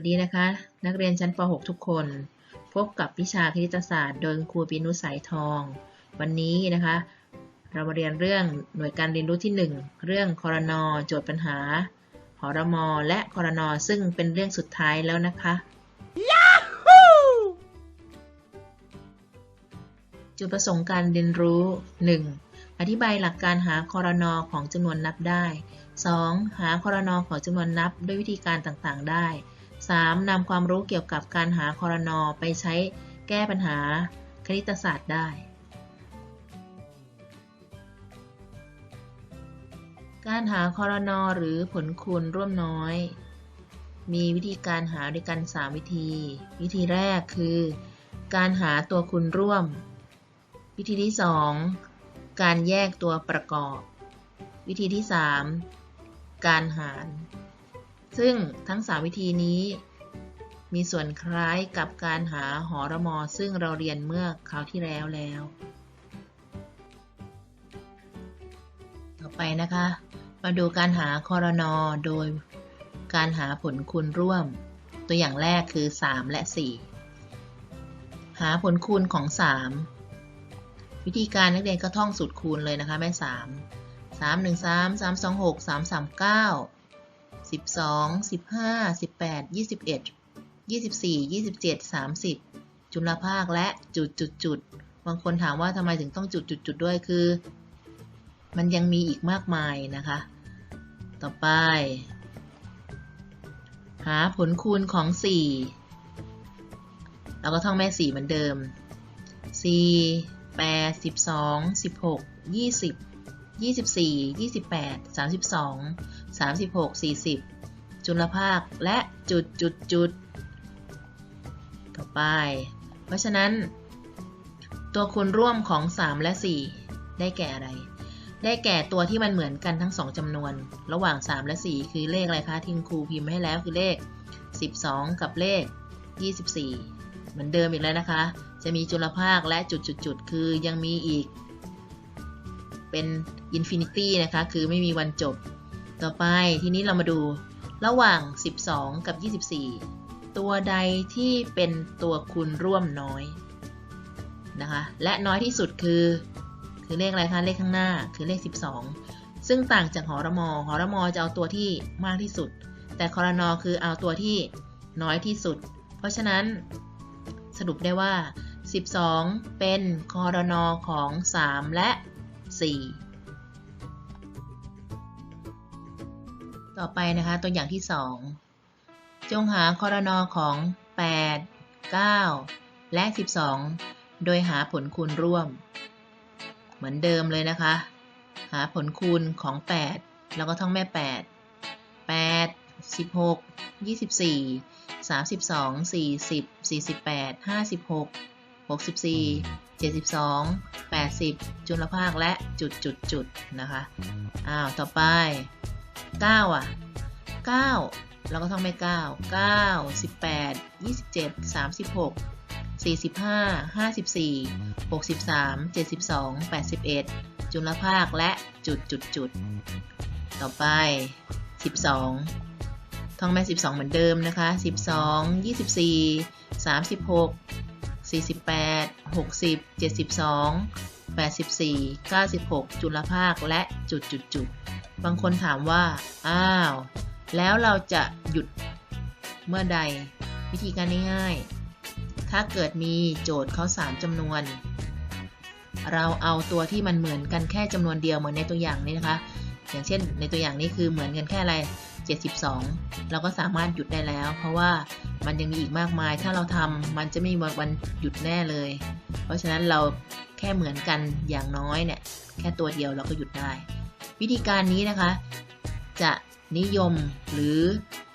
วัสดีนะคะ นักเรียนชั้นป .6 ทุกคน พบกับวิชาคณิตศาสตร์โดยครูปีนุสายทอง วันนี้นะคะ เรามาเรียนเรื่องหน่วยการเรียนรู้ที่ 1 เรื่องคอรนอโจทย์ปัญหาหอรมอและคอรนอซึ่งเป็นเรื่องสุดท้ายแล้วนะคะจุดประสงค์การเรียนรู้ 1. อธิบายหลักการหาคอรนอของจำนวนนับได้ 2. หาคอรนอของจำนวนนับด้วยวิธีการต่างๆ ได้ 3. นำความรู้เกี่ยวกับการหาคอรนอไปใช้แก้ปัญหาคณิตศาสตร์ได้ การหาคอรนอหรือผลคูณร่วมน้อย มีวิธีการหาด้วยกัน 3 วิธี วิธีแรกคือ การหาตัวคูณร่วม วิธีที่ 2 การแยกตัวประกอบ วิธีที่ 3 การหาร ซึ่งทั้ง 3 วิธีนี้มีส่วนคล้ายกับการหาหอรมอซึ่งเราเรียนเมื่อคราวที่แล้วแล้ว ต่อไปนะคะ มาดูการหาคอรนอโดยการหาผลคูณร่วม ตัวอย่างแรกคือ 3 และ 4 หาผลคูณของ 3 วิธีการนักเรียนก็ท่องสูตรคูณเลยนะคะแม่ 3 3 1 3 3 2 6 3 3 9 12 15 18 21 24 27 30จุลภาคและจุดจุดจุดบางคนถามว่าทำไมถึงต้องจุดจุดจุดด้วยคือ มันยังมีอีกมากมายนะคะ ต่อไป หาผลคูณของ4เราก็ท่องแม่4เหมือนเดิม4 8 12 16 20 24 28 32 36 40 จุลภาคและจุดจุดจุดต่อไป เพราะฉะนั้น ตัวคูณร่วมของ 3 และ 4 ได้แก่อะไร ได้แก่ตัวที่มันเหมือนกันทั้ง 2จำนวน ระหว่าง 3 และ 4 คือเลขอะไรคะที่ครูพิมพ์ให้แล้วคือเลข 12 กับเลข 24 เหมือนเดิมอีกแล้วนะคะ จะมีจุลภาคและจุดจุดจุดคือยังมีอีกเป็นอินฟินิตี้นะคะ คือไม่มีวันจบ ต่อไปทีนี้เรามาดูระหว่าง 12 กับ 24 ตัวใดที่เป็นตัวคูณร่วมน้อยนะคะและน้อยที่สุดคือ คือเลขอะไรคะเลขข้างหน้าคือเลข 12 ซึ่งต่างจากหอระมอหอระมอจะเอาตัวที่มากที่สุด แต่คอรนอคือเอาตัวที่น้อยที่สุด เพราะฉะนั้นสรุปได้ว่า 12 เป็นคอรนอของ 3 และ 4 ต่อไปนะคะตัวอย่างที่ 2 จงหาคอรนอของ 8 9 และ 12 โดยหาผลคูณร่วม เหมือนเดิมเลยนะคะ หาผลคูณของ 8 แล้วก็ท่องแม่ 8 8 16 24 32 40 48 56 64 72 80 จุลภาคและจุดจุดจุดนะคะ อ้าว ต่อไป 9 อะ9แล้วก็ท่องไม่9 9 18 27 36 45 54 63 72 81 จุลภาคและจุดจุดจุดต่อไป 12 ท่องแม่12 เหมือนเดิมนะคะ 12 24 36 48 60 72 84 96 จุลภาคและจุดจุดจุด บางคนถามว่า อ้าว แล้วเราจะหยุดเมื่อใด วิธีการง่ายๆ ถ้าเกิดมีโจทย์เขา3จำนวน เราเอาตัวที่มันเหมือนกันแค่จำนวนเดียวเหมือนในตัวอย่างนี้นะคะ อย่างเช่น ในตัวอย่างนี้คือเหมือนกันแค่อะไร 72 เราก็สามารถหยุดได้แล้ว เพราะว่ามันยังมีอีกมากมาย ถ้าเราทำมันจะไม่มีวันหยุดแน่เลย เพราะฉะนั้นเราแค่เหมือนกันอย่างน้อยเนี่ย แค่ตัวเดียวเราก็หยุดได้ วิธีการนี้นะคะ จะนิยมหรือ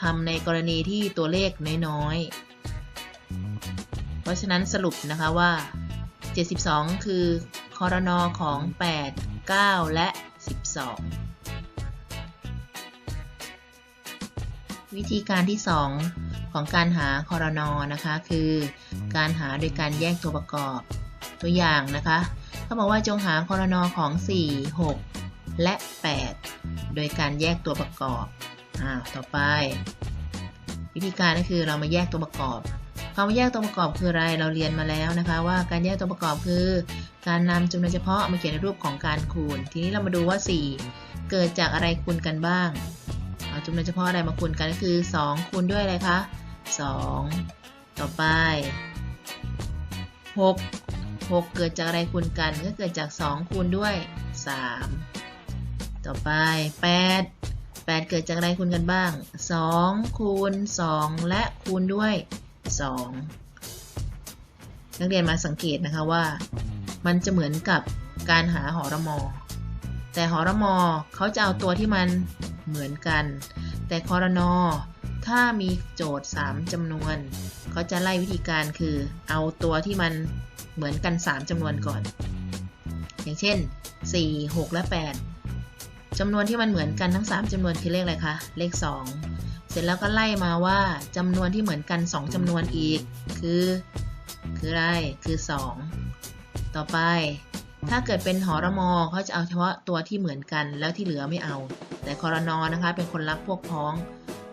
ทำในกรณีที่ตัวเลขน้อยๆ เพราะฉะนั้นสรุปนะคะว่า 72 คือคอรนอของ 8 9 และ 12 วิธีการที่ 2 ของการหาคอรนอนะคะ คือการหาโดยการแยกตัวประกอบตัวอย่างนะคะ เขาบอกว่าจงหาคอรนอของ 4 6 และ 8 โดยการแยกตัวประกอบอ่าต่อไป วิธีการก็คือเรามาแยกตัวประกอบคำว่าแยกตัวประกอบคืออะไร เราเรียนมาแล้วนะคะ ว่าการแยกตัวประกอบคือ การนำจำนวนเฉพาะมาเขียนในรูปของการคูณ ทีนี้เรามาดูว่า 4 เกิดจากอะไรคูณกันบ้าง เอาจำนวนเฉพาะอะไรมาคูณกันก็คือ 2 คูณด้วยอะไรคะ 2 ต่อไป 6 6 เกิดจากอะไรคูณกัน ก็เกิดจาก 2 คูณด้วย 3 ต่อไป 8 8 เกิดจากอะไรคูณกันบ้าง 2 คูณ 2 และคูณด้วย 2 นักเรียนมาสังเกตนะคะว่า มันจะเหมือนกับการหาหอระมอ แต่หอระมอเขาจะเอาตัวที่มันเหมือนกัน แต่คอรนอถ้ามีโจทย์ 3จำนวน เขาจะไล่วิธีการคือ เอาตัวที่มันเหมือนกัน 3จำนวนก่อน อย่างเช่น 4 6 และ 8 จำนวนที่มันเหมือนกันทั้ง 3จำนวนคือเลขอะไรคะ เลข 2 เสร็จแล้วก็ไล่มาว่าจำนวนที่เหมือนกัน 2จำนวนอีก คือ คืออะไร คือ 2 ต่อไป ถ้าเกิดเป็นหอระมอเขาจะเอาเฉพาะตัวที่เหมือนกันแล้วที่เหลือไม่เอา แต่คอรนอนะคะ เป็นคนรักพวกพ้อง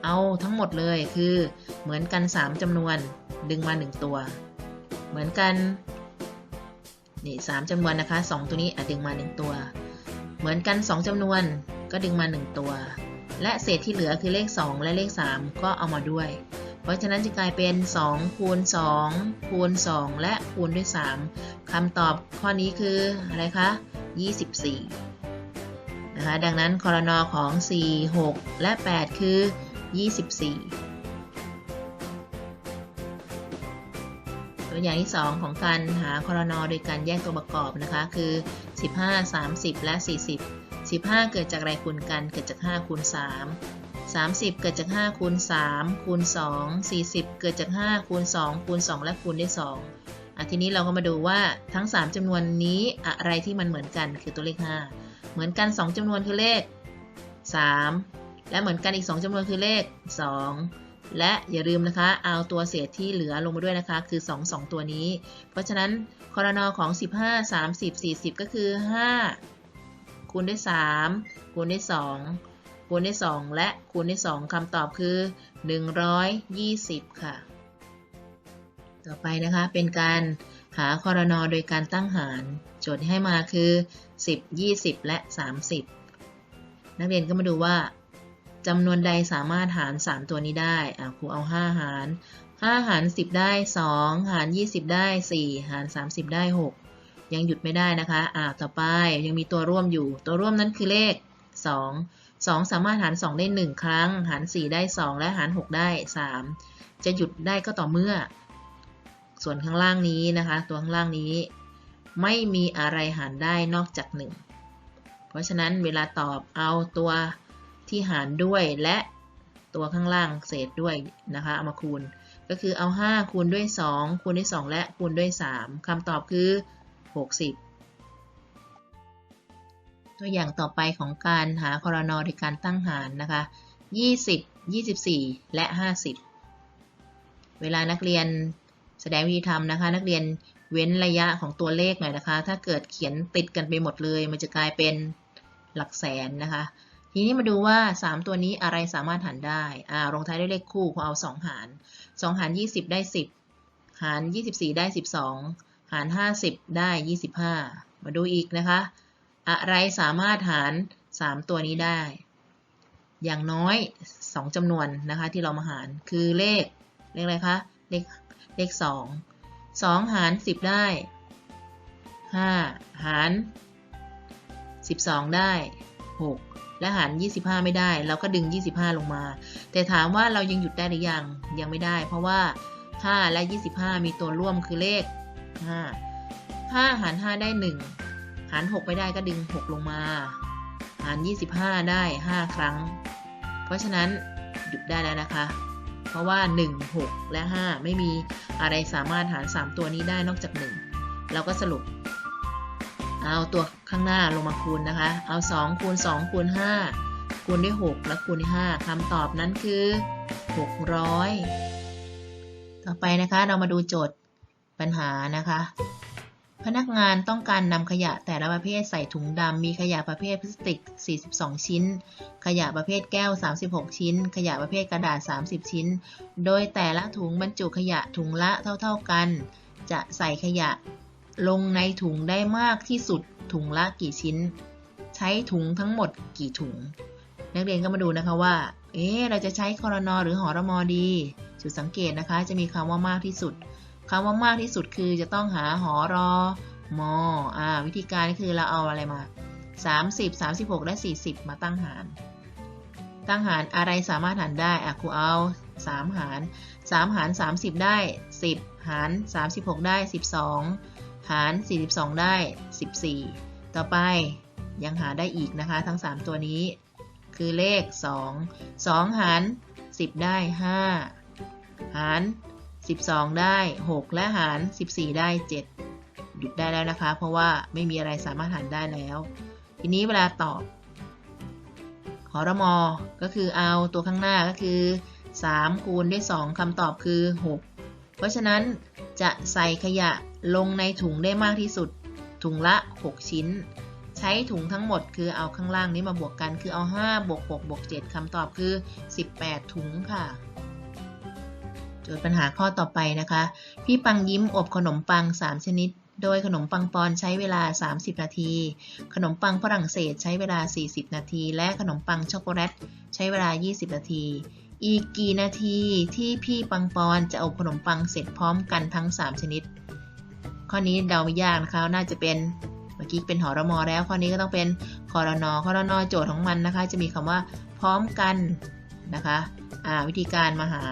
เอาทั้งหมดเลยคือเหมือนกัน 3จำนวนดึงมา 1 ตัว เหมือนกันนี่สามจำนวนนะคะ 2 ตัวนี้อดึงมา 1 ตัว เหมือนกัน 2จำนวนก็ดึงมา 1 ตัว และเศษที่เหลือคือเลข 2 และเลข 3 ก็เอามาด้วย เพราะฉะนั้นจะกลายเป็น 2 คูณ 2 คูณ 2 และคูณด้วย 3คำตอบข้อนี้คืออะไรคะ 24 นะคะ ดังนั้นคอรนอของ 4 6 และ 8 คือ 24 ตัวอย่างที่ 2 ของการหาคอรนอโดยการแยกตัวประกอบนะคะ คือ 15 30 และ 40 15 เกิดจากอะไรคูณกัน เกิดจาก 5 คูณ 3 30 เกิดจาก 5 คูณ 3 คูณ 2 40 เกิดจาก 5 คูณ 2 คูณ 2 และคูณด้วย2อะทีนี้เราก็มาดูว่าทั้ง 3จำนวนนี้อะไรที่มันเหมือนกันคือตัวเลข 5 เหมือนกัน 2จำนวนคือเลข 3 และเหมือนกันอีก 2จำนวนคือเลข 2 และอย่าลืมนะคะเอาตัวเศษที่เหลือลงมาด้วยนะคะ คือ 2 2 ตัวนี้ เพราะฉะนั้นคอรนอของ 15 30 40 ก็คือ 5 คูณด้วย 3 คูณด้วย 2 คูณด้วย 2 และคูณด้วย 2คำตอบคือ 120 ค่ะ ต่อไปนะคะเป็นการหาคอรนอโดยการตั้งหาร โจทย์ให้มาคือ 10 20 และ 30 นักเรียนก็มาดูว่า จำนวนใดสามารถหาร 3 ตัวนี้ได้อะครูเอา 5 หาร 5 หาร 10 ได้ 2 หาร 20 ได้ 4 หาร 30 ได้ 6 ยังหยุดไม่ได้นะคะอ่าต่อไปยังมีตัวร่วมอยู่ ตัวร่วมนั้นคือเลข 2 2 สามารถหาร 2 ได้ 1 ครั้ง หาร 4 ได้ 2 และหาร 6 ได้ 3 จะหยุดได้ก็ต่อเมื่อ ส่วนข้างล่างนี้นะคะ ตัวข้างล่างนี้ ไม่มีอะไรหารได้นอกจาก 1 เพราะฉะนั้นเวลาตอบเอาตัว ที่หารด้วยและตัวข้างล่างเศษด้วยนะคะ เอามาคูณ ก็คือเอา 5 คูณด้วย 2 คูณด้วย 2 และคูณด้วย 3คำตอบคือ 60 ตัวอย่างต่อไปของการหาคอรนอโดยการตั้งหารนะคะ 20 24 และ 50 เวลานักเรียนแสดงวิธีทำนะคะ นักเรียนเว้นระยะของตัวเลขหน่อยนะคะ ถ้าเกิดเขียนติดกันไปหมดเลย มันจะกลายเป็นหลักแสนนะคะ ทีนี้มาดูว่า 3 ตัวนี้อะไรสามารถหารได้ อ่าลงท้ายด้วยเลขคู่พอเอา 2 หาร 2 หาร 20 ได้ 10 หาร 24 ได้ 12 หาร 50 ได้ 25 มาดูอีกนะคะ อะไรสามารถหาร 3 ตัวนี้ได้ อย่างน้อย 2จำนวนนะคะที่เรามาหาร คือเลข เลขอะไรคะ เลข เลข 2 2 หาร 10 ได้ 5 หาร 12 ได้ 6 และหาร 25 ไม่ได้ เราก็ดึง 25 ลงมา แต่ถามว่าเรายังหยุดได้หรือยังยังไม่ได้ เพราะว่า 5 และ 25 มีตัวร่วมคือเลข 5 5 หาร 5 ได้ 1 หาร 6 ไม่ได้ก็ดึง 6 ลงมา หาร 25 ได้ 5 ครั้ง เพราะฉะนั้นหยุดได้แล้วนะคะ เพราะว่า 1 6 และ 5 ไม่มีอะไรสามารถหาร 3 ตัวนี้ได้นอกจาก 1 เราก็สรุป เอาตัวข้างหน้าลงมาคูณนะคะ เอา 2 คูณ 2 คูณ 5 คูณด้วย 6 และคูณด้วย5คำตอบนั้นคือ 600 ต่อไปนะคะเรามาดูโจทย์ปัญหานะคะ พนักงานต้องการนำขยะแต่ละประเภทใส่ถุงดำมีขยะประเภทพลาสติก 42 ชิ้น ขยะประเภทแก้ว 36 ชิ้น ขยะประเภทกระดาษ 30 ชิ้น โดยแต่ละถุงบรรจุขยะถุงละเท่า ๆกัน จะใส่ขยะ ลงในถุงได้มากที่สุดถุงละกี่ชิ้น ใช้ถุงทั้งหมดกี่ถุง นักเรียนก็มาดูนะคะว่า เอ๊เราจะใช้คอรนอหรือหอรมอดี จุดสังเกตนะคะ จะมีคำว่ามากที่สุดคำว่ามากที่สุดคือจะต้องหาหอรอมออ่าวิธีการคือเราเอาอะไรมา 30 36 และ 40 มาตั้งหาร ตั้งหารอะไรสามารถหารได้อะครูเอา 3 หาร 3 หาร 30 ได้ 10 หาร 36 ได้ 12 หาร 42 ได้ 14 ต่อไปยังหาได้อีกนะคะ ทั้ง 3 ตัวนี้ คือเลข 2 2 หาร 10 ได้ 5 หาร 12 ได้ 6 และหาร 14 ได้ 7 หยุดได้แล้วนะคะ เพราะว่าไม่มีอะไรสามารถหารได้แล้ว ทีนี้เวลาตอบหอรมอก็คือเอาตัวข้างหน้าก็คือ 3 คูณด้วย 2คำตอบคือ 6 เพราะฉะนั้นจะใส่ขยะลงในถุงได้มากที่สุด ถุงละ 6 ชิ้น ใช้ถุงทั้งหมดคือเอาข้างล่างนี้มาบวกกันคือเอา 5 บวก 6 บวก 7คำตอบคือ 18 ถุงค่ะจทย์ปัญหาข้อต่อไปนะคะ พี่ปังยิ้มอบขนมปัง 3 ชนิด โดยขนมปังปอนใช้เวลา 30 นาที ขนมปังฝรั่งเศสใช้เวลา 40 นาที และขนมปังช็อกโกแลตใช้เวลา 20 นาที อีกกี่นาทีที่พี่ปังปอนจะอบขนมปังเสร็จพร้อมกันทั้ง 3 ชนิด ข้อนี้เดาไม่ยากนะคะ น่าจะเป็นเมื่อกี้เป็นหอรมอแล้ว ข้อนี้ก็ต้องเป็นคอรนอคอรนอโจทย์ของมันนะคะ จะมีคำว่าพร้อมกันนะคะอ่าวิธีการมาหา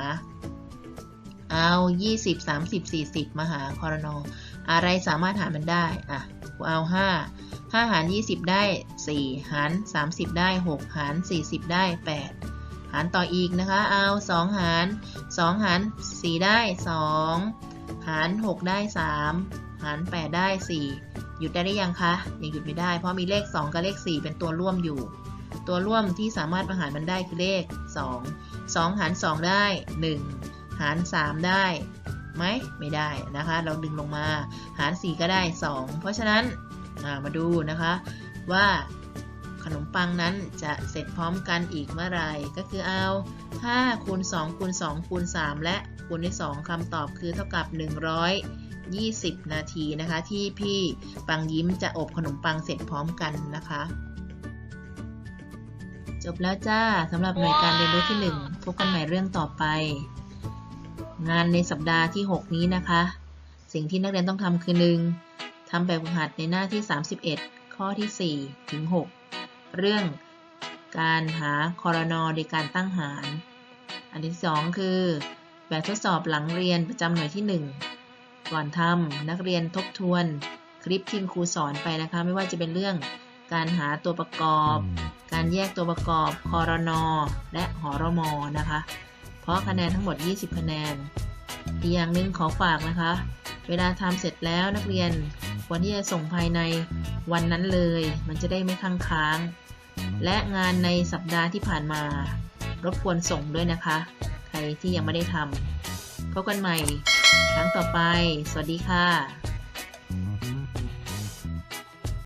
เอา 20 30 40 มาหาคอรนออะไรสามารถหารมันได้อะเอา 5 5 หาร 20 ได้ 4 หาร 30 ได้ 6 หาร 40 ได้ 8 หารต่ออีกนะคะ เอา2หาร2หาร4ได้ 2 หาร 6 ได้ 3 หาร 8 ได้ 4 หยุดได้หรือยังคะ ยังหยุดไม่ได้ เพราะมีเลข 2 กับเลข 4 เป็นตัวร่วมอยู่ ตัวร่วมที่สามารถมาหารมันได้คือเลข 2 2 หาร 2 ได้ 1 หาร 3 ได้ไหมไม่ได้นะคะ เราดึงลงมา หาร 4 ก็ได้ 2 เพราะฉะนั้นมาดูนะคะว่า ขนมปังนั้นจะเสร็จพร้อมกันอีกเมื่อไหร่ก็คือเอา5คูณ2คูณ2คูณ3และคูณด้วย2คำตอบคือเท่ากับ 120 นาทีนะคะ ที่พี่ปังยิ้มจะอบขนมปังเสร็จพร้อมกันนะคะ จบแล้วจ้าสำหรับหน่วยการเรียนรู้ที่ 1 พบกันใหม่เรื่องต่อไป งานในสัปดาห์ที่ 6 นี้นะคะ สิ่งที่นักเรียนต้องทำคือ 1. ทำแบบฝึกหัดในหน้าที่ 31 ข้อที่4ถึง6 เรื่องการหาคอรนอโดยการตั้งหาร อันที่ 2 คือ แบบทดสอบหลังเรียนประจำหน่วยที่ 1 ก่อนทำนักเรียนทบทวน คลิปที่ครูสอนไปนะคะ ไม่ว่าจะเป็นเรื่องการหาตัวประกอบ การแยกตัวประกอบคอรนอและหอรมอนะคะ เพราะคะแนนทั้งหมด 20 คะแนน อีกอย่างหนึ่งขอฝากนะคะ เวลาทำเสร็จแล้วนักเรียนควรที่จะส่งภายในวันนั้นเลย มันจะได้ไม่ค้างค้าง และงานในสัปดาห์ที่ผ่านมา รบกวนส่งด้วยนะคะ ใครที่ยังไม่ได้ทำพบกันใหม่ ครั้งต่อไป สวัสดีค่ะ